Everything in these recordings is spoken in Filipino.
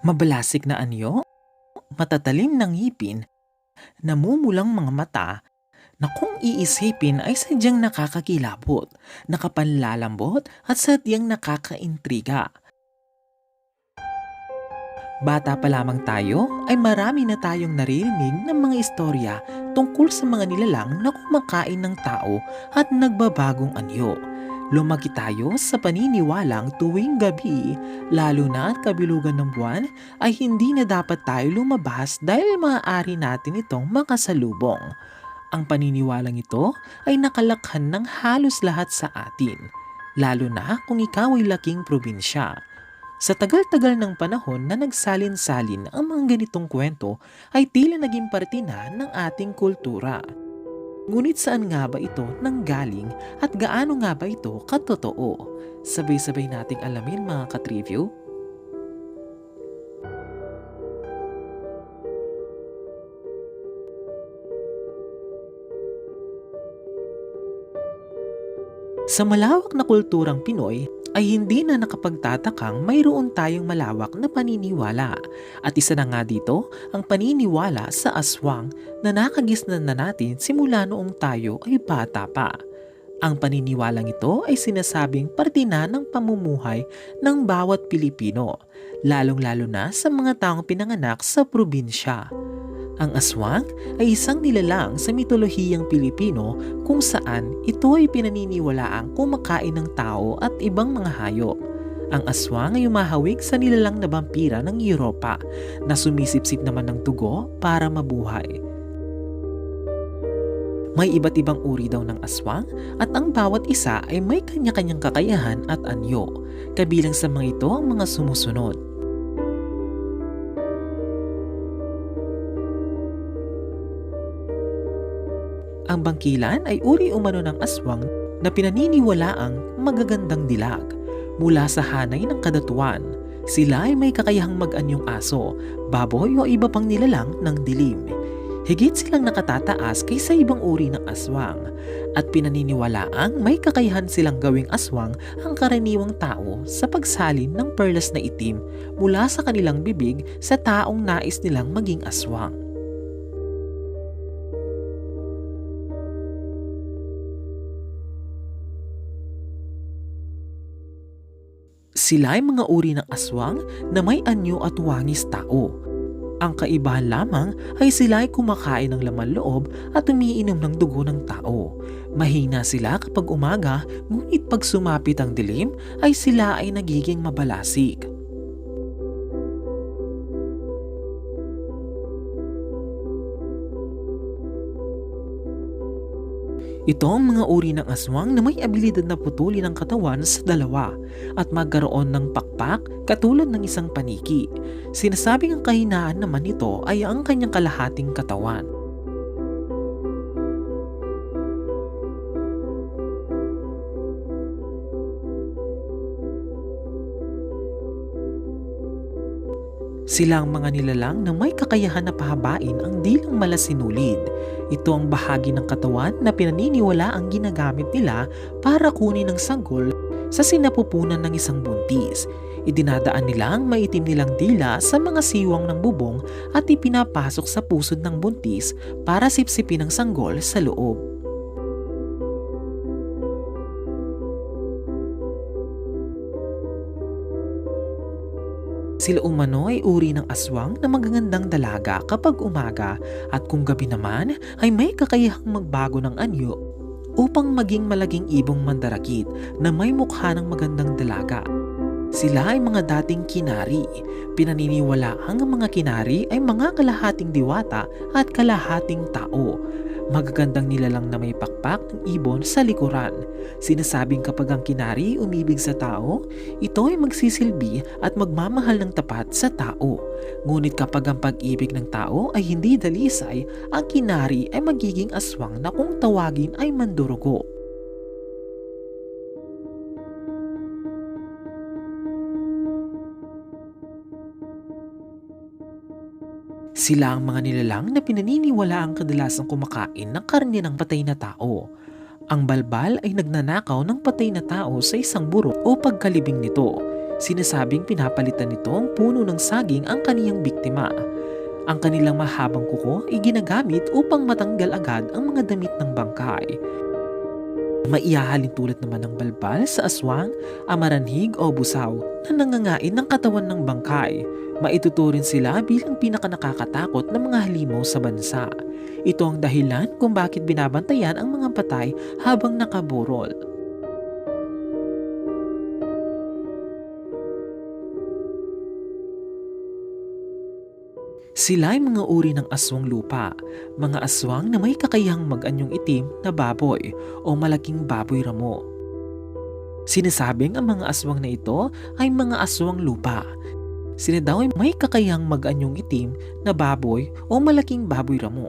Mabalasik na anyo, matatalim ng ngipin, namumulang mga mata na kung iisipin ay sadyang nakakakilabot, nakapanlalambot at sadyang nakakaintriga. Bata pa lamang tayo ay marami na tayong naririnig ng mga istorya tungkol sa mga nilalang na kumakain ng tao at nagbabagong anyo. Lumaki tayo sa paniniwalang tuwing gabi, lalo na at kabilugan ng buwan, ay hindi na dapat tayo lumabas dahil maaari natin itong makasalubong. Ang paniniwalang ito ay nakalakhan ng halos lahat sa atin, lalo na kung ikaw ay laking probinsya. Sa tagal-tagal ng panahon na nagsalin-salin ang mga ganitong kwento ay tila naging parte na ng ating kultura. Ngunit saan nga ba ito nanggaling at gaano nga ba ito katotoo? Sabay-sabay nating alamin mga katriview. Sa malawak na kulturang Pinoy, ay hindi na nakapagtatakang mayroon tayong malawak na paniniwala. At isa na nga dito ang paniniwala sa aswang na nakagisnan na natin simula noong tayo ay bata pa. Ang paniniwalang ito ay sinasabing parte na ng pamumuhay ng bawat Pilipino, lalong-lalo na sa mga taong pinanganak sa probinsya. Ang aswang ay isang nilalang sa mitolohiyang Pilipino kung saan ito ay pinaniniwalaang kumakain ng tao at ibang mga hayop. Ang aswang ay umahawig sa nilalang na vampira ng Europa na sumisipsip naman ng tugo para mabuhay. May iba't ibang uri daw ng aswang at ang bawat isa ay may kanya-kanyang kakayahan at anyo. Kabilang sa mga ito ang mga sumusunod. Ang bangkilan ay uri umano ng aswang na pinaniniwalaang magagandang dilag mula sa hanay ng kadatuan. Sila ay may kakayahang mag-anyong aso, baboy o iba pang nilalang ng dilim. Higit silang nakatataas kaysa ibang uri ng aswang at pinaniniwalaang may kakayahan silang gawing aswang ang karaniwang tao sa pagsalin ng perlas na itim mula sa kanilang bibig sa taong nais nilang maging aswang. Sila ay mga uri ng aswang na may anyo at wangis tao. Ang kaibahan lamang ay sila ay kumakain ng laman loob at umiinom ng dugo ng tao. Mahina sila kapag umaga, ngunit pag sumapit ang dilim ay sila ay nagiging mabalasik. Ito ang mga uri ng aswang na may abilidad na putulin ang katawan sa dalawa at magkaroon ng pakpak katulad ng isang paniki. Sinasabing ang kahinaan naman nito ay ang kanyang kalahating katawan. Sila ang mga nilalang na may kakayahan na pahabain ang dilang malasinulid. Ito ang bahagi ng katawan na pinaniniwala ang ginagamit nila para kunin ang sanggol sa sinapupunan ng isang buntis. Idinadaan nila ang maitim nilang dila sa mga siwang ng bubong at ipinapasok sa pusod ng buntis para sipsipin ang sanggol sa loob. Sila umano ay uri ng aswang na magagandang dalaga kapag umaga at kung gabi naman ay may kakayahang magbago ng anyo upang maging malaging ibong mandarakit na may mukha ng magandang dalaga. Sila ay mga dating kinari. Pinaniniwala ang mga kinari ay mga kalahating diwata at kalahating tao Magagandang nilalang na may pakpak ng ibon sa likuran. Sinasabing kapag ang kinari umibig sa tao, ito ay magsisilbi at magmamahal ng tapat sa tao. Ngunit kapag ang pag-ibig ng tao ay hindi dalisay, ang kinari ay magiging aswang na kung tawagin ay mandurugo. Sila ang mga nilalang na pinaniniwala ang kadalasang kumakain ng karne ng patay na tao. Ang balbal ay nagnanakaw ng patay na tao sa isang burok o pagkalibing nito. Sinasabing pinapalitan nito ang puno ng saging ang kaniyang biktima. Ang kanilang mahabang kuko ay ginagamit upang matanggal agad ang mga damit ng bangkay. Maihahalin tulad naman ng balbal sa aswang, amaranhig o busaw na nangangain ng katawan ng bangkay. Maituturin sila bilang pinakanakakatakot na mga halimaw sa bansa. Ito ang dahilan kung bakit binabantayan ang mga patay habang nakaburol. Sila ay mga uri ng aswang lupa, mga aswang na may kakayahang mag-anyong itim na baboy o malaking baboy ramo. Sinasabing ang mga aswang na ito ay mga aswang lupa. Sila daw ay may kakayahang mag-anyong itim na baboy o malaking baboy ramo.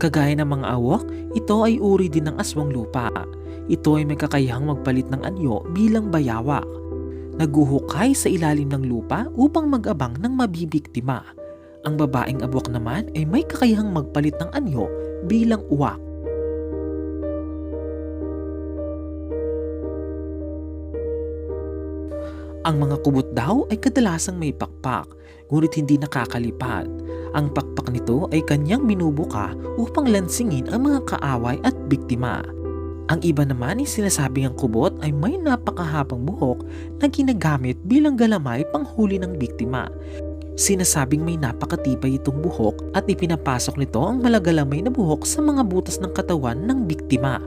Kagaya ng mga awok, ito ay uri din ng aswang lupa. Ito ay may kakayahang magpalit ng anyo bilang bayawak. Naguhukay sa ilalim ng lupa upang mag-abang ng mabibiktima. Ang babaeng abwak naman ay may kakayahang magpalit ng anyo bilang uwak. Ang mga kubot daw ay kadalasang may pakpak, ngunit hindi nakakalipad. Ang pakpak nito ay kanyang binubuka upang lansingin ang mga kaaway at biktima. Ang iba naman ay sinasabing ang kubot ay may napakahabang buhok na ginagamit bilang galamay panghuli ng biktima. Sinasabing may napakatibay itong buhok at ipinapasok nito ang malagalamay na buhok sa mga butas ng katawan ng biktima.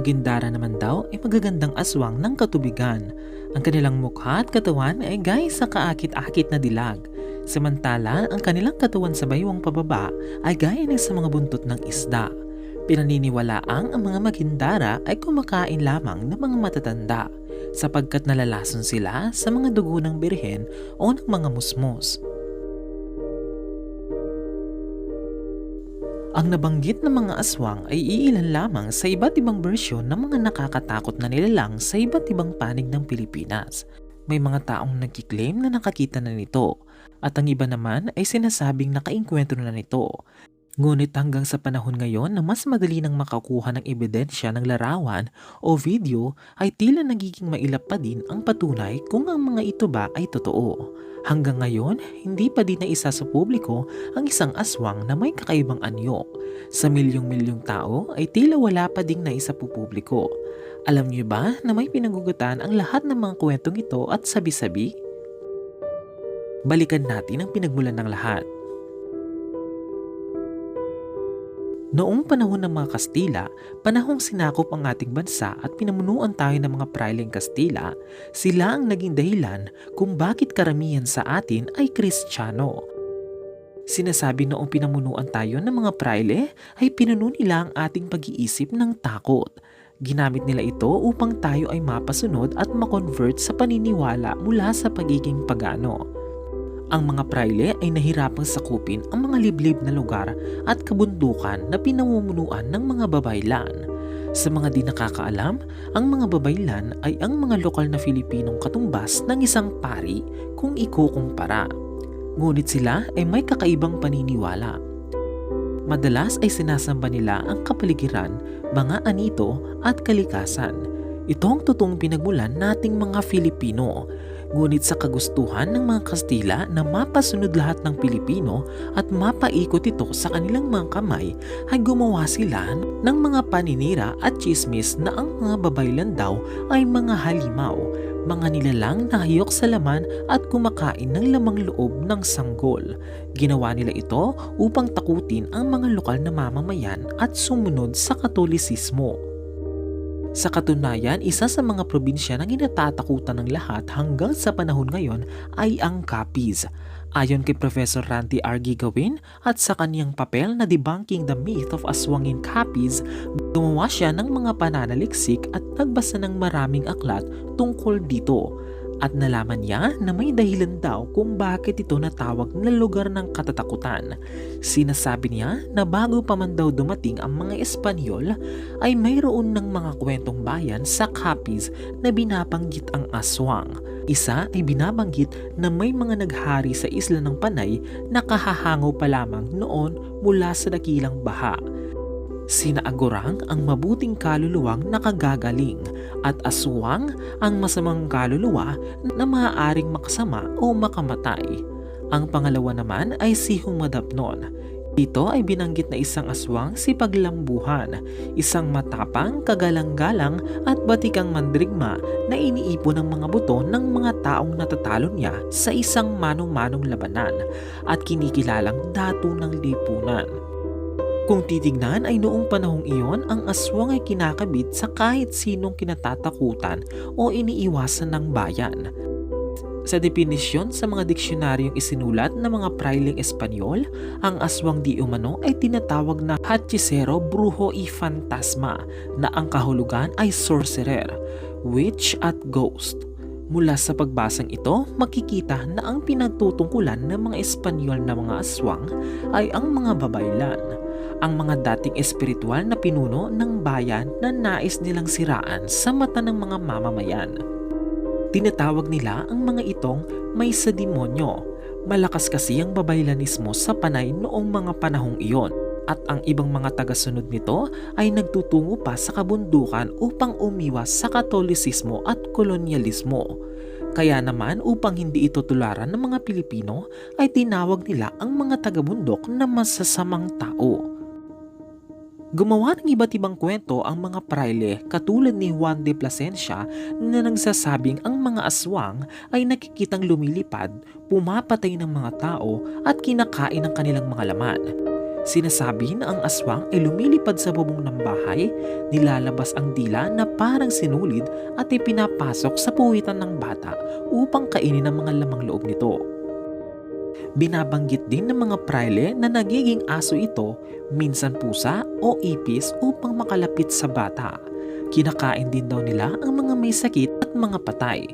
Magindara naman daw ay magagandang aswang ng katubigan. Ang kanilang mukha at katawan ay gaya sa kaakit-akit na dilag. Samantala, ang kanilang katawan sa baywang pababa ay gaya ng sa mga buntot ng isda. Pinaniniwalaang ang mga magindara ay kumakain lamang ng mga matatanda sapagkat nalalason sila sa mga dugo ng birhen o ng mga musmos. Ang nabanggit na mga aswang ay iilan lamang sa iba't ibang bersyon ng mga nakakatakot na nilalang sa iba't ibang panig ng Pilipinas. May mga taong nagkiklaim na nakakita na nito at ang iba naman ay sinasabing nakainkwentro na nito. Ngunit hanggang sa panahon ngayon na mas madali nang makakuha ng ebidensya ng larawan o video ay tila nagiging mailap pa din ang patunay kung ang mga ito ba ay totoo. Hanggang ngayon, hindi pa din na isa sa publiko ang isang aswang na may kakaibang anyo. Sa milyong-milyong tao ay tila wala pa ding na isa publiko. Alam niyo ba na may pinagugutan ang lahat ng mga kwentong ito at sabi-sabi? Balikan natin ang pinagmulan ng lahat. Noong panahon ng mga Kastila, panahong sinakop ang ating bansa at pinamunuan tayo ng mga praileng Kastila, sila ang naging dahilan kung bakit karamihan sa atin ay Kristiyano. Sinasabi noong pinamunuan tayo ng mga praile ay pinuno nila ang ating pag-iisip ng takot. Ginamit nila ito upang tayo ay mapasunod at makonvert sa paniniwala mula sa pagiging pagano. Ang mga praile ay nahirapang sakupin ang mga liblib na lugar at kabundukan na pinamumunuan ng mga babaylan. Sa mga di nakakaalam, ang mga babaylan ay ang mga lokal na Filipinong katumbas ng isang pari kung ikukumpara. Ngunit sila ay may kakaibang paniniwala. Madalas ay sinasamba nila ang kapaligiran, mga anito at kalikasan. Ito ang totoong pinagmulan nating mga Filipino Ngunit sa kagustuhan ng mga Kastila na mapasunod lahat ng Pilipino at mapaikot ito sa kanilang mga kamay ay gumawa sila ng mga paninira at chismis na ang mga babaylan daw ay mga halimaw, mga nilalang na hayok sa laman at kumakain ng lamang loob ng sanggol. Ginawa nila ito upang takutin ang mga lokal na mamamayan at sumunod sa katolisismo. Sa katunayan, isa sa mga probinsya na ginatatakutan ng lahat hanggang sa panahon ngayon ay ang Capiz. Ayon kay Professor Randy R. Gigawin at sa kaniyang papel na debunking the myth of aswang in Capiz, gumawa siya ng mga pananaliksik at nagbasa ng maraming aklat tungkol dito at nalaman niya na may dahilan daw kung bakit ito natawag na lugar ng katatakutan. Sinasabi niya na bago pa man daw dumating ang mga Espanyol ay mayroon ng mga kwentong bayan sa Capiz na binabanggit ang aswang. isa ay binabanggit na may mga naghari sa isla ng Panay na kahahango pa lamang noon mula sa dakilang baha. Sina Agorang ang mabuting kaluluwang nakagagaling at Aswang ang masamang kaluluwa na maaaring makasama o makamatay. Ang pangalawa naman ay si Humadapnon. Dito ay binanggit na isang aswang si Paglambuhan, isang matapang, kagalang-galang at batikang mandrigma na iniipon ng mga buto ng mga taong natatalo niya sa isang manong-manong labanan at kinikilalang dato ng lipunan. Kung titignan ay noong panahong iyon, ang aswang ay kinakabit sa kahit sinong kinatatakutan o iniiwasan ng bayan. Sa definisyon sa mga diksyonaryong isinulat ng mga prailing Espanyol, ang aswang di umano ay tinatawag na hachicero brujo y fantasma na ang kahulugan ay sorcerer, witch at ghost. Mula sa pagbasang ito, makikita na ang pinagtutungkulan ng mga Espanyol na mga aswang ay ang mga babaylan, ang mga dating espiritual na pinuno ng bayan na nais nilang siraan sa mata ng mga mamamayan. Tinatawag nila ang mga itong may sa demonyo. Malakas kasi ang babaylanismo sa panay noong mga panahong iyon at ang ibang mga tagasunod nito ay nagtutungo pa sa kabundukan upang umiwas sa katolisismo at kolonyalismo. Kaya naman upang hindi ito tularan ng mga Pilipino ay tinawag nila ang mga tagabundok na masasamang tao. Gumawa ng iba't ibang kwento ang mga praile katulad ni Juan de Plasencia na nagsasabing ang mga aswang ay nakikitang lumilipad, pumapatay ng mga tao at kinakain ang kanilang mga laman. Sinasabi na ang aswang ay lumilipad sa bubong ng bahay, nilalabas ang dila na parang sinulid at ipinapasok sa puwitan ng bata upang kainin ang mga lamang loob nito. Binabanggit din ng mga praile na nagiging aso ito, minsan pusa o ipis upang makalapit sa bata. Kinakain din daw nila ang mga may sakit at mga patay.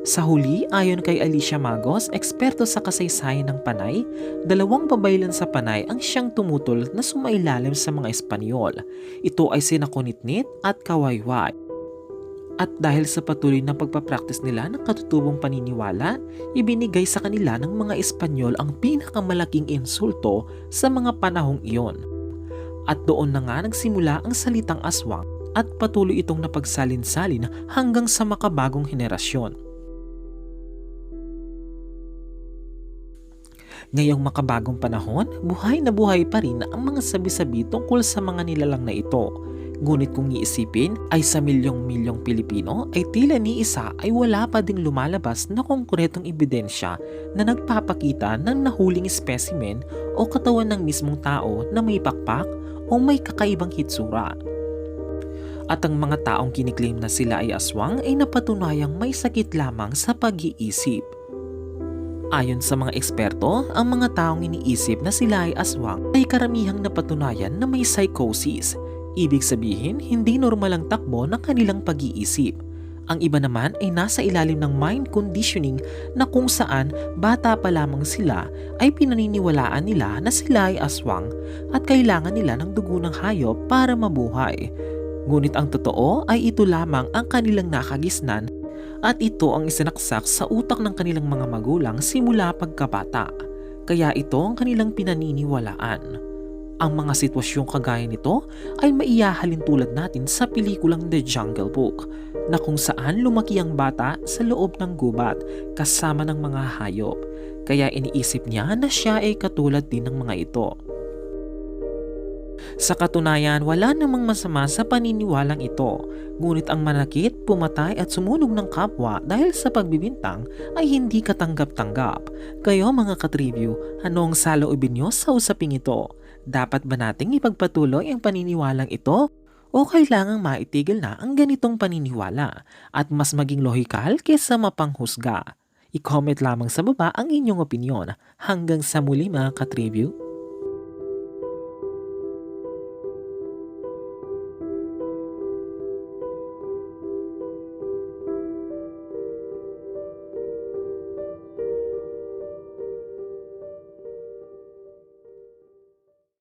Sa huli, ayon kay Alicia Magos, eksperto sa kasaysayan ng Panay, dalawang babaylan sa Panay ang siyang tumutol na sumailalim sa mga Espanyol. Ito ay sina Kunitnit at Kawayway. At dahil sa patuloy na pagpapraktis nila ng katutubong paniniwala, ibinigay sa kanila ng mga Espanyol ang pinakamalaking insulto sa mga panahong iyon. At doon na nga nagsimula ang salitang aswang at patuloy itong napagsalin-salin hanggang sa makabagong henerasyon. Ngayong makabagong panahon, buhay na buhay pa rin ang mga sabi-sabi tungkol sa mga nilalang na ito. Ngunit kung iisipin ay sa milyong-milyong Pilipino ay tila ni isa ay wala pa ding lumalabas na konkretong ebidensya na nagpapakita ng nahuling specimen o katawan ng mismong tao na may pakpak o may kakaibang hitsura. At ang mga taong kiniklaim na sila ay aswang ay napatunayang may sakit lamang sa pag-iisip. Ayon sa mga eksperto, ang mga taong iniisip na sila ay aswang ay karamihang napatunayan na may psychosis. Ibig sabihin, hindi normal ang takbo ng kanilang pag-iisip. Ang iba naman ay nasa ilalim ng mind conditioning na kung saan bata pa lamang sila ay pinaniniwalaan nila na sila ay aswang at kailangan nila ng dugo ng hayop para mabuhay. Ngunit ang totoo ay ito lamang ang kanilang nakagisnan at ito ang isinaksak sa utak ng kanilang mga magulang simula pagkabata. Kaya ito ang kanilang pinaniniwalaan. Ang mga sitwasyong kagaya nito ay maiyahalin tulad natin sa pelikulang The Jungle Book na kung saan lumaki ang bata sa loob ng gubat kasama ng mga hayop. Kaya iniisip niya na siya ay katulad din ng mga ito. Sa katunayan, wala namang masama sa paniniwalang ito. Ngunit ang manakit, pumatay at sumunog ng kapwa dahil sa pagbibintang ay hindi katanggap-tanggap. Kayo mga katribyo, anong saloobin nyo sa usaping ito? Dapat ba nating ipagpatuloy ang paniniwalang ito? O kailangang maitigil na ang ganitong paniniwala at mas maging lohikal kaysa mapanghusga? I-comment lamang sa baba ang inyong opinion. Hanggang sa muli mga katribyo.